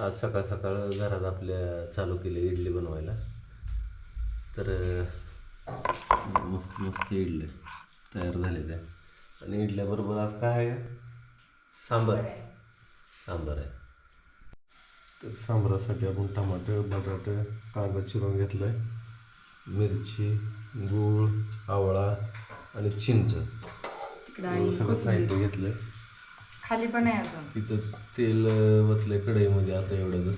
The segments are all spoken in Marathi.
आज सकाळ सकाळ घरात आपल्या चालू केले इडली बनवायला. तर मस्त मस्त इडल्या तयार झाले त्या. आणि इडल्याबरोबर आज काय आहे? सांबार सांबार आहे. तर सांबारासाठी आपण टमाटर बटाटे कांदा चिरून घेतला आहे मिरची गूळ आवळा आणि चिंच. सगळं साहित्य घेतलंय. खाली पण आहे अजून. इथं तेल वतलंय कढईमध्ये आता एवढंच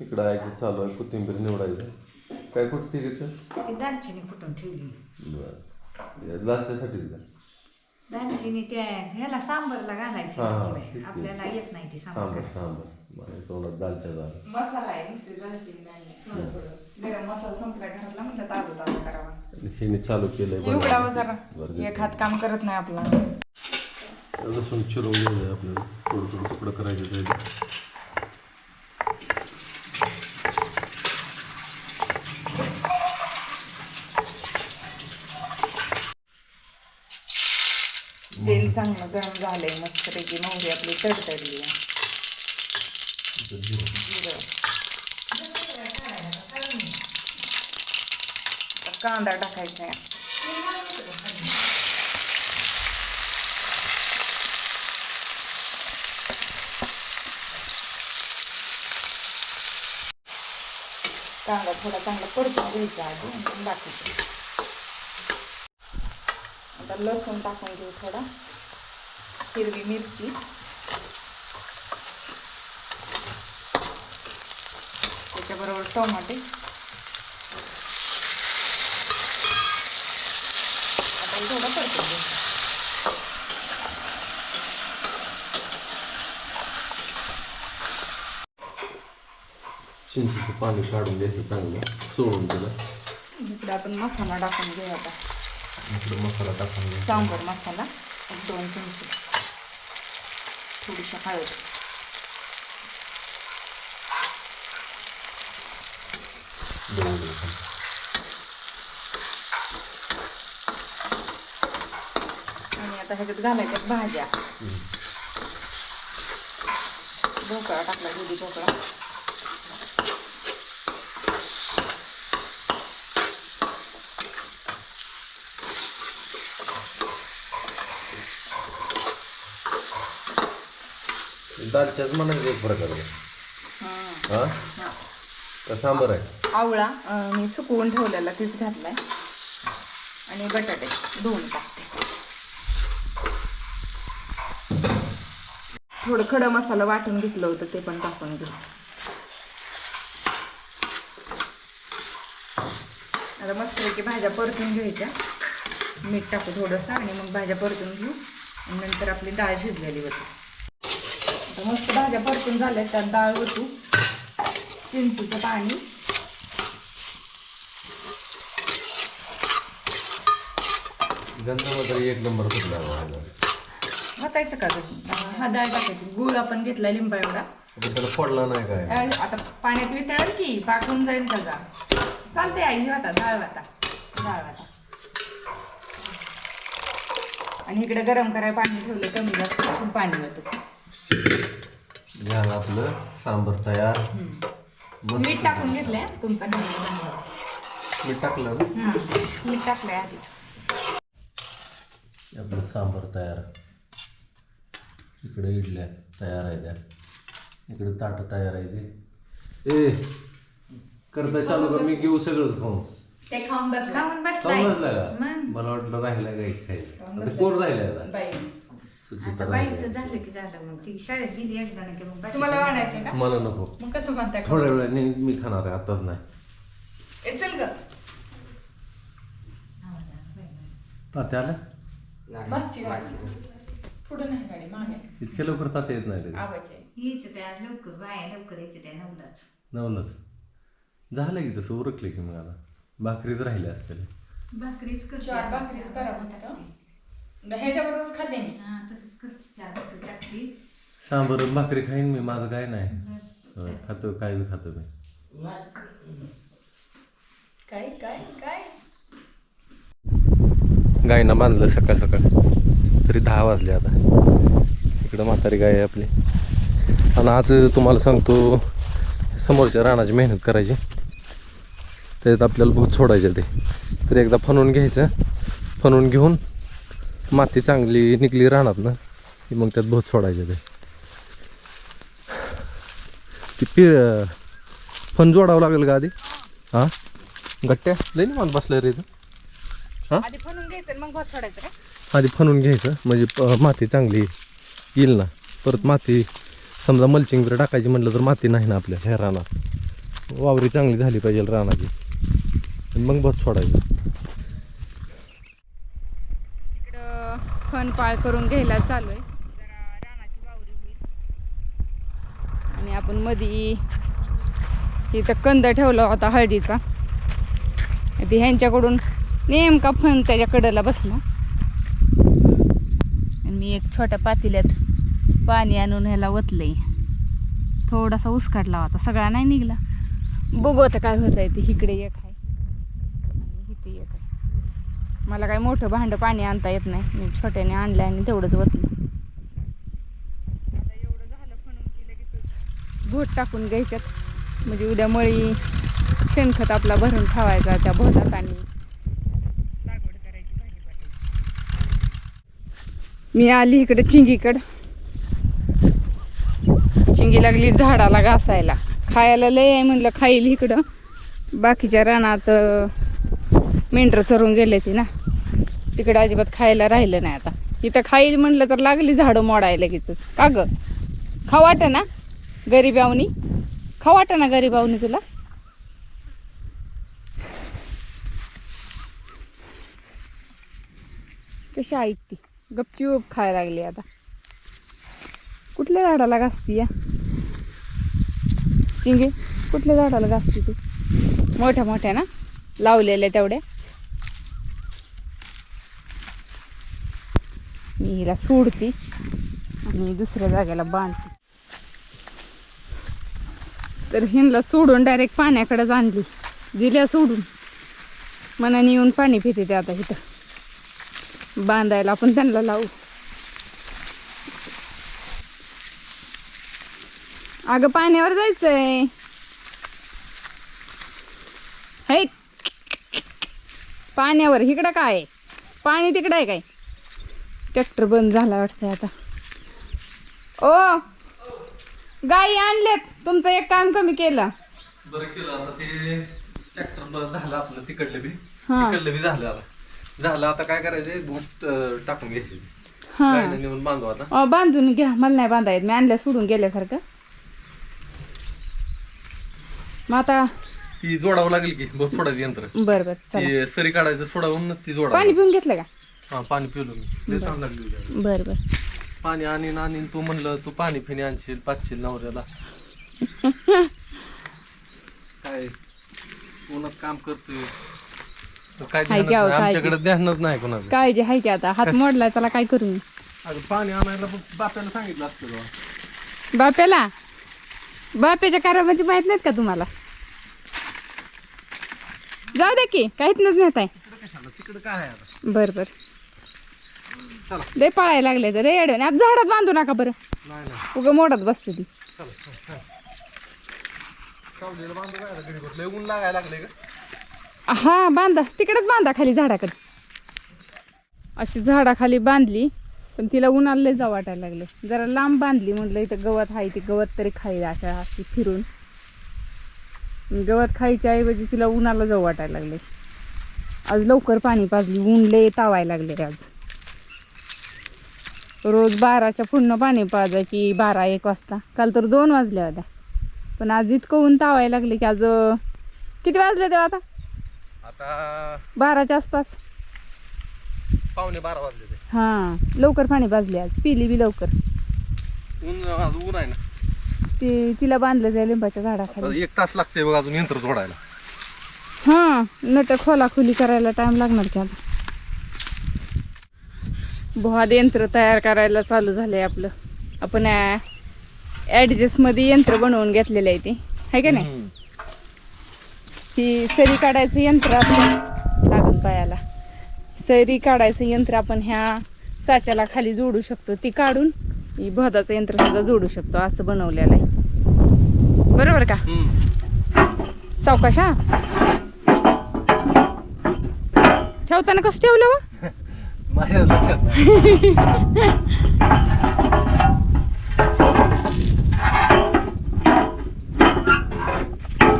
इकडं आयचं चालू आहे कोथिंबीर निवडायचं. काय कुठते तिथं? ती दालचिनी कुठून ठेवली? बरं. लास्टसाठी दालचिनी त्या ह्याला सांबरला घालायची. आपल्याला येत नाही ती सांबर. सांबर तोंडात दालच्या मसाला आहे नुसती दालचिनी नाही थोडं थोडं. गरम मसाला संपला घरातला म्हटलं ताजं ताजं करावा. हिने चालू केलंय बरं एक हात काम करत नाही आपला. लसूण चिरून घ्यायचं आपल्याला. थोडं थोडं तुकडं करायचं त्याचे तेल चांगलं गरम झालंय, मस्तपैकी मोहरी आपली तडतडली आहे. कांदा टाकायचा कांदा थोडा चांगला परतून घ्यायचा आधी बाकी आता लसूण टाकून घेऊ थोडा. हिरवी मिरची. त्याच्याबरोबर टोमाटे आता हे थोडं परतून घेऊ चिंचेचं पाणी काढून घ्यायचं चांगलं. चोळून दिलं. इकडे आपण मसाला टाकून घेऊ आता. इकडं मसाला टाकून घ्यायचा. सांबर मसाला एक दोन चमचे. थोडीशी हळद. दोन आणि आता ह्याच्यात घालायच्या भाज्या. ढोकळा टाकला दुधी ढोकळा. दालच्याच म्हणायचं एक प्रकारे हं. का सांबर आहे? आवळा अं, मी सुकवून ठेवलेला तीच घातलाय आणि बटाटे दोन टाकते. थोडं खडं मसाला वाटून घेतलं होतं ते पण टाकून घेऊ. आता मस्तपैकी भाज्या परतून घ्यायच्या. मीठ टाकू थोडंसं आणि मग भाज्या परतून घेऊ. आणि नंतर आपली डाळ शिजलेली होती. आता मस्त भाज्या परतून झाल्या त्यात डाळ होती चिंचेचं पाणी. एक नंबर का? हा डाळ टाकायची. गुळ आपण घेतला लिंबा एवढा. त्याला पडला नाही काय? आता पाण्यात वितळेल की पाकून जाईल त्याचा चालते आई आता डाळ वाता. डाळ वाता. आणि इकडे गरम करायला पाणी ठेवलं कमी जास्त पाणी होतं झालं आपलं सांबर तयार. मीठ टाकून घेतलंय तुमचा मीठ टाकलं ना? मीठ टाकलंय आधीच. आपलं सांबर तयार. इकडे इडल्या तयार आहे त्या. इकडे ताट तयार आहे ते. ए करता चालू कर मी घेऊ सगळंच खाऊन. ते खाऊन बस बसलाय मला वाटलं राहिलं खायला. आता कोण राहिलं आता बाईचं राहिलं झालं की झालं मग. ती शाळेत गेली एकदा ना की मग बाकी- तुम्हाला वाढायचे का? मला नको. मग कसं म्हणताय थोड्या वेळाने मी खाणार आहे आताच नाही. ए, चल ग. तात्या आलं मागची गाडी. पुढे नाही गाडी मागे. इतक्या लवकर तात्या येत नाही आवाज आहे. यायचं त्या लवकर बाया लवकर यायचं त्या नवलाच. नवलच. झालं की तसं उरकले की मग आता. भाकरीच राहिल्या असतील. भाकरीच चार भाकरीच करा फक्त ह्याच्याबरोबरच खाते मी. हा तसंच करते चार भाकरी टाकते. सांबर भाकरी खाईन मी माझं काय नाही. होय, खातो काय बी खातो मी. काय काय काय? गायना बांधलं सकाळ सकाळ. तरी दहा वाजले आता. इकडं म्हातारी गाय आहे आपली. आणि आज तुम्हाला सांगतो समोरच्या रानाची मेहनत करायची. त्याच्यात आपल्याला भूत सोडायचे ते. तर एकदा फनवून घ्यायचं. फनवून घेऊन माती चांगली निघली रानात ना की मग त्यात भूत सोडायचे ते. ती पिर फन जोडावं लागेल का आधी? हां? गट्ट्या? लई निवांत बसलं रे हा? आधी फणून घ्यायचं आणि मग भात सोडायचं का? आधी फनवून घ्यायचं म्हणजे प- माती चांगली येईल ना. परत माती समजा मल्चिंग जर टाकायची म्हटलं तर माती नाही ना आपल्या ह्या रानात. वावरी चांगली झाली पाहिजे रानाची. मग बस सोडायचं. इकडं फन पाळ करून घ्यायला चालू आहे. आणि आपण मधी इथं कंद ठेवला होता हळदीचा. ते ह्यांच्याकडून नेमका फन त्याच्या कडेला बसला. आणि मी एक छोट्या पातेल्यात पाणी आणून ह्याला ओतलंय. थोडासा उसकाडला होता सगळा नाही निघला. बघू आता काय होत आहे ते इकडे एक आहे आणि इथे एक आहे मला काय मोठं भांडं पाणी आणता येत नाही. मी छोट्याने आणलं आणि तेवढंच ओतलं आता एवढं झालं फणून की लगेचच भोट टाकून घ्यायच्यात. म्हणजे उद्या मळी शेणखत आपला भरून ठेवायचा त्या भोटात आणि लागवड करायची भाजीपाल्याची मी आली इकडे चिंगीकडं. चिंगी लागली झाडाला घासायला. खायला लय आहे म्हणलं खाईल इकडं. बाकीच्या रानात मेंढरं चरून गेले ती ना. तिकडे अजिबात खायला राहिलं नाही आता. इथं खाईल म्हणलं तर लागली झाडं मोडायला लगेच का ग? खा वाट ना गरीबावनी खा वाट ना गरीबावनी तुला? कशी ऐकती गपचूप खायला लागली आता. कुठल्या झाडाला घासती या? चिंगे कुठल्या झाडाला घासती तू? मोठ्या मोठ्या ना? लावलेल्या तेवढ्या? आणि हिला सोडती आणि दुसऱ्या जागेला बांधते. तर हिंदला सोडून डायरेक्ट पाण्याकडेच आणली. दिल्या सोडून. मनाने येऊन पाणी पिते ते आता इथं. बांधायला आपण त्यांना लावू. अगं पाण्यावर जायचंय. हे. पाण्यावर. इकडं काय? आहे? पाणी तिकडं आहे काय? ट्रॅक्टर बंद झाला वाटतंय आता. ओ गाई आणल्यात तुमचं एक काम कमी केलं. बरं केलं आता ते ट्रॅक्टर झालं आपलं तिकडलं बी. हा. तिकडलं बी झालं आता. झालं आता काय करायचं भूत अं, टाकून घ्यायचे. हा. गायनं नेऊन बांधू आता. अ, बांधून घ्या. मला नाही बांधा येत मी आणल्या सोडून गेल्यासारखं. मग आता ती जोडावं लागेल की भूत सोडायचं यंत्र. बरं बरं चला. ती सरी काढायचं सोडावून ती पाणी जोडावं पिऊन घेतलं का? हा पाणी पिवलं मी. लय चांगलं लागली होती. बरं बरं. पाणी आणीन आणीन तू म्हणलं तू पाणी फिनी आणशील पाचशील नवऱ्याला. काय? उन्हात काम करतोय. तर काय हाय ध्यानच की अहो, नाही. काय आमच्याकडे ध्यानच नाही कोणाचं. काळजी आहे की आता. हात मोडलाय त्याला काय करू मी? अगं पाणी आणायला बाप्याला सांगितलं असतं. बाप्याला? बाप्याच्या कारामध्ये माहीत नाहीत का तुम्हाला? जाऊ दे की काहीच नच नेत आहे तिकडं कशाला? तिकडं काय आहे आता? बरं बरं. लय पळायला लागले तर रे अडवणे आता झाडात बांधू नका बरं. उगं मोडत बसते ती. हा बांधा. तिकडेच बांधा खाली झाडाकडे. अशी झाडाखाली बांधली पण तिला उन्हाला लय जाऊ वाटायला लागले. जरा लांब बांधली म्हटलं इथं गवत आहे ती गवत तरी खाईल अशा अशी फिरून. गवत खायच्या ऐवजी तिला उन्हाला जाऊ वाटायला लागले. आज लवकर पाणी पाजली ऊन लय तावायला लागले आज. रोज बाराच्या पूर्ण पाणी पाजायची बारा एक वाजता. काल तर दोन वाजल्या होत्या. पण आज इतकं ऊन तावायला लागले की आज किती वाजले तेव्हा आता? आता बाराच्या आसपास. पावणे बारा वाजले ते. हां लवकर पाणी पाजले आज. पिली बी लवकर. ऊन आज ऊन आहे ना. ते तिला बांधलं त्या लिंबाच्या झाडाखाली. एक तास लागते बघ अजून यंत्र जोडायला. हां नट खोला खोली करायला टाइम लागणार की आता. बोहाद यंत्र तयार करायला चालू झालंय आपलं. आपण ॲडजस्टमध्ये यंत्र बनवून घेतलेलं आहे ते. आहे का नाही. ती सरी काढायचं यंत्र आपलं. लागून पायाला. सरी काढायचं यंत्र आपण ह्या साच्याला खाली जोडू शकतो. ती काढून ही भदाचं यंत्र सुद्धा जोडू शकतो. असं बनवलेलं आहे. बरोबर का? सावकाश हा. ठेवताना कसं ठेवलं हो? माझ्या लक्षात नाही.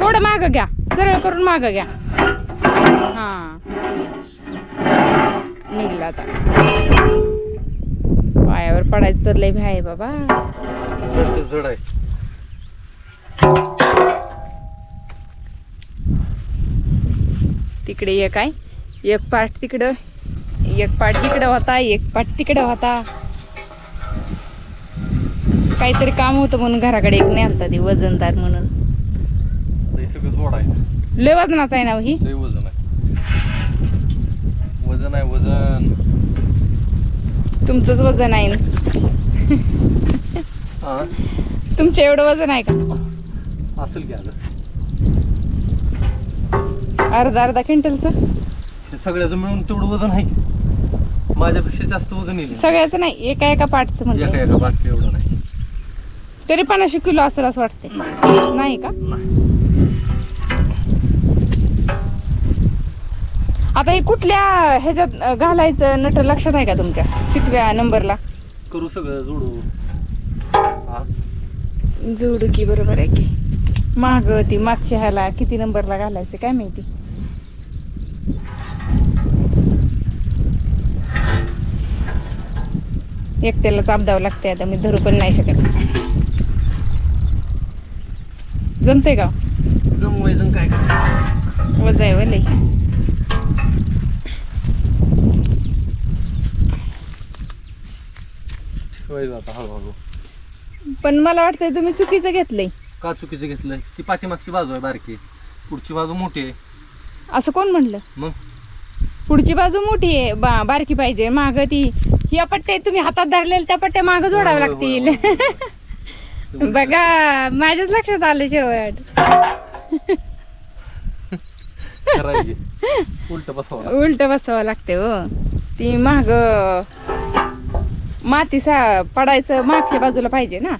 थोडं माग घ्या. सरळ करून माग घ्या. हा. निघला आता. पायावर पडायचं तर लय भ्या आहे. बाबा तिकडे एक आहे. एक पाठ तिकडं. एक पाठ इकडं होता एक पाठ तिकडं होता. काहीतरी काम होतं म्हणून घराकडे एक नेलता ती वजनदार म्हणून. लय वजनाचा आहे ना हो ही? वजन आहे. वजन आहे वजन. तुमचंच वजन आहे ना. तुमचं एवढं वजन आहे का? असेल की अर्धा अर्धा क्विंटलचं? सगळ्याचं मिळून तेवढं वजन आहे माझ्यापेक्षा जास्त वजन येईल. सगळ्याचं नाही एका एका पाठचं एका म्हणते एका बाटली एवढं नाही. तरी पन्नाशे किलो असेल असं वाटते नाही. का? आता हे कुठल्या ह्याच्यात अं, घालायचं नट लक्षात आहे का तुमच्या? कितव्या नंबरला? करू सगळं जोडू. हा. जोडू की बरोबर आहे की. माग ती मागच्या ह्याला किती नंबरला घालायचं काय माहिती? एकट्याला चाप द्यावं लागते आता मी धरू पण नाही शकत. जमते का? जम वजन काय वजा आहे वले. आता हळूहळू पण मला वाटतंय तुम्ही चुकीचं घेतलंय. का चुकीचं घेतलंय? ती पाठीमागची बाजू आहे बारकी. पुढची बाजू मोठी आहे. असं कोण म्हणलं? मग? पुढची बाजू मोठी आहे. बा बारकी पाहिजे. माग ती. ह्या पट्ट्या तुम्ही हातात धरलेल्या त्या पट्ट्या माग जोडाव्या लागतील. बघा माझ्याच लक्षात आलं शेवट. उलट बसवा उलट बसावं लागते हो. ती माग माती सा पडायचं मागच्या बाजूला पाहिजे ना.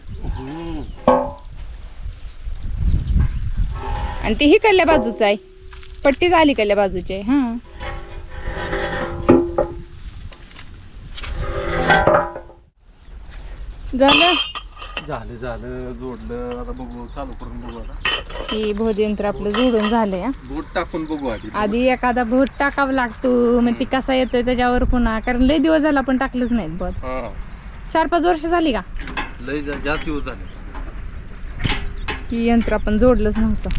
आणि ती हिकडल्या बाजूचं आहे. पट्टीच आली कल्या बाजूची आहे. हा. झालं? झालं झालं. जोडलं. आता बघू चालू करून बघू आता. की भोजयंत्र आपलं जोडून झालंय हा. बोट टाकून बघू आधी. आधी एखादा भोट टाकावा लागतो. मग ती कसा येतोय त्याच्यावर पुन्हा. कारण लय दिवस झाला आपण टाकलंच नाहीत भोट हा. चार पाच वर्ष झाली का? लय जा- जास्त दिवस झाले. ही यंत्र आपण जोडलंच नव्हतं.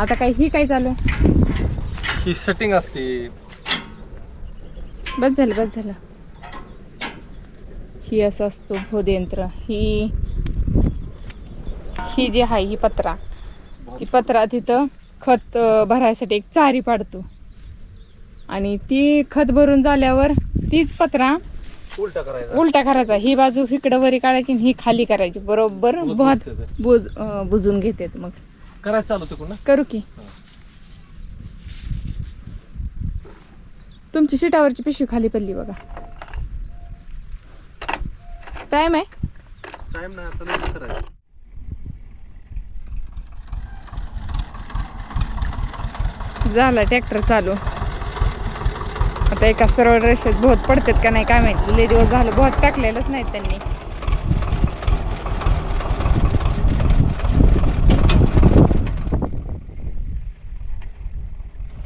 आता काय ही काय चालू आहे? ही सेटिंग असते. बस झालं बस झालं. ही असं असतो भोदयंत्र ही ही जी आहे ही पत्रा. ती पत्रा तिथं खत भरायसाठी एक चारी पाडतो. आणि ती खत भरून झाल्यावर तीच पत्रा उलटा करायचा. उलटा करायचा. ही बाजू इकडं वरी काढायची आणि ही खाली करायची. बरोबर बहुत. बुज बुजून घेतात मग. करायचं चालू ते पुन्हा? करू की. तुमची शिटावरची पिशवी खाली पडली बघा. टाइम आहे? टाइम नाही आता नाही करायचं. झाला ट्रॅक्टर चालू. आता एका सरळ रेषेत बहुत पडतात का नाही काय माहिती. लय दिवस झालं बहुत टाकलेलंच नाहीत त्यांनी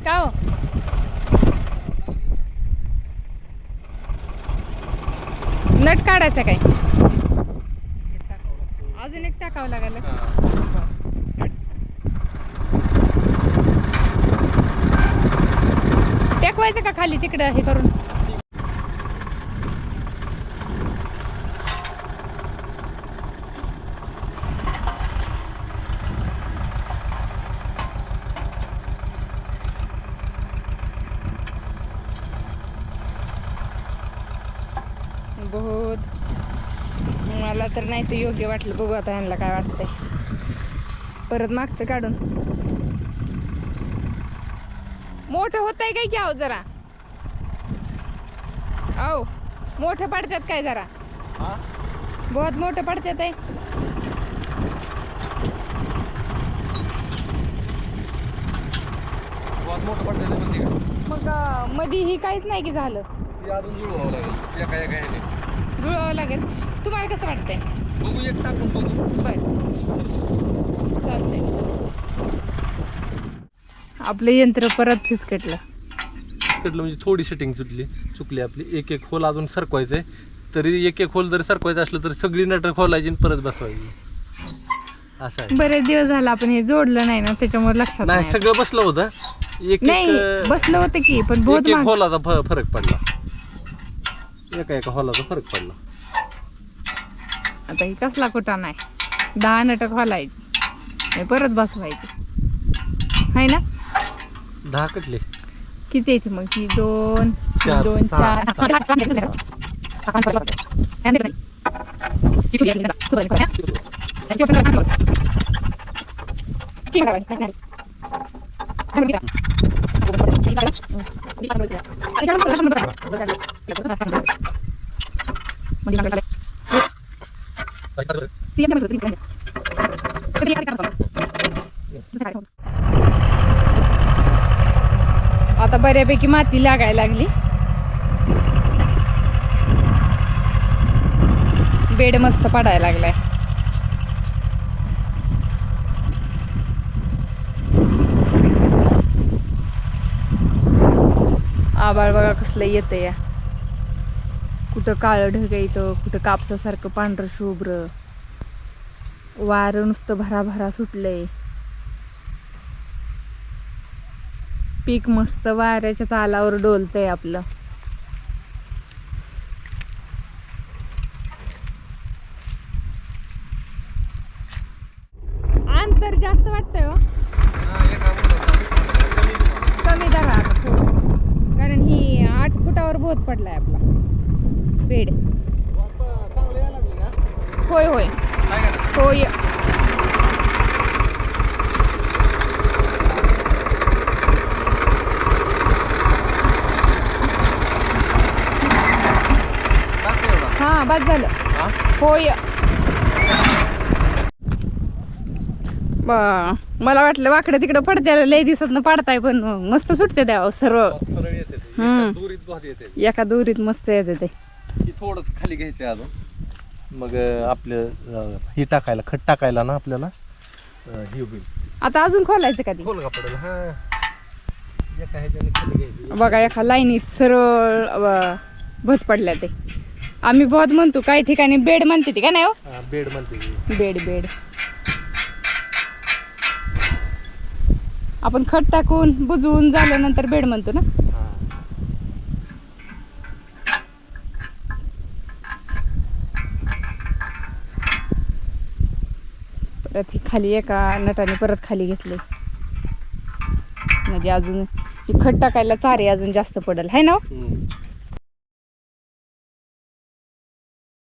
का हो करायचं काय? अजून एक टाकावं लागेल. टेकवायचं का खाली तिकडं हे करून बहुत तर नाही ते योग्य वाटलं. बघू आता यांना काय वाटतंय. परत मागचं काढून. मोठं होत आहे काय की अहो जरा? औ मोठं पडतात काय जरा? बहुत मोठं पडते ते बहुत मोठं पडतं ते म्हणते का? मग मधी ही काहीच नाही की झालं. जुळवावं लागेल. ह्याने जुळवावं लागेल. तुम्हाला कसं वाटतंय? बघू एक टाकून बघू. बर. चालतंय. आपलं यंत्र परत फिसकटलं. कटलं म्हणजे थोडी सेटिंग सुटली चुकली आपली. एक एक होल अजून सरकवायचंय. तरी एक एक होल जरी सरकवायचं असलं तर सगळी नट खोलायची आणि परत बसवायची. असं आहे. बरेच दिवस झाला आपण हे जोडलं नाही ना त्याच्यामुळे लक्षात नाही नाही सगळं बसलं होतं. एक नाही एक बसलं होतं की पण बहुत एक एक महाग होलाचा फ- फरक पडला. एका एका होलाचा फरक पडला. आता ही कसला कुठं नाही. दहा नटक घालायची परत बसवायची. आहे ना? दहा कटले किती येते मग ही? दोन ही चार, सहा, चार आता बऱ्यापैकी माती लागायला लागली. बेड मस्त पडायला लागलाय. आबाळ बघा कसलं येतं या कुठं काळं ढग येतं कुठं कापसासारखं पांढरं शुभ्र. वारं नुसतं भराभरा सुटलंय. पीक मस्त वाऱ्याच्या तालावर डोलतंय आपलं अंतर जास्त वाटतंय हो कमी धरा आता थोडं. कारण ही आठ फुटावर बोध पडलाय आपला बेड होय होय होय हा बस झालं होय ब- मला वाटलं वाकडं तिकडं पडत्याला लय दिसत पाडताय पण मस्त सुटते द्यावं सर्व. हम्म. एका दोरीत मस्त येते ते. थोडस खाली घ्यायचं अजून. मग आपलं ही टाकायला खत टाकायला ना आपल्याला? ही होईल. आता अजून खोलायचं कधी खोल का पडेल? हा. एका ह्याच्याने खाली घ्यायची. बघा एका लाईनीत सरळ अ, भत पडल्या ते. आम्ही बहुत म्हणतो काही ठिकाणी बेड म्हणते ती का नाही हो? हा, बेड म्हणते ती. Bed bed. आपण खत टाकून बुजवून झाल्यानंतर बेड म्हणतो ना हा. परत ही खाली एका नटाने परत खाली घेतले. म्हणजे अजून ही खट टाकायला चारे अजून जास्त पडेल. है? ना हो?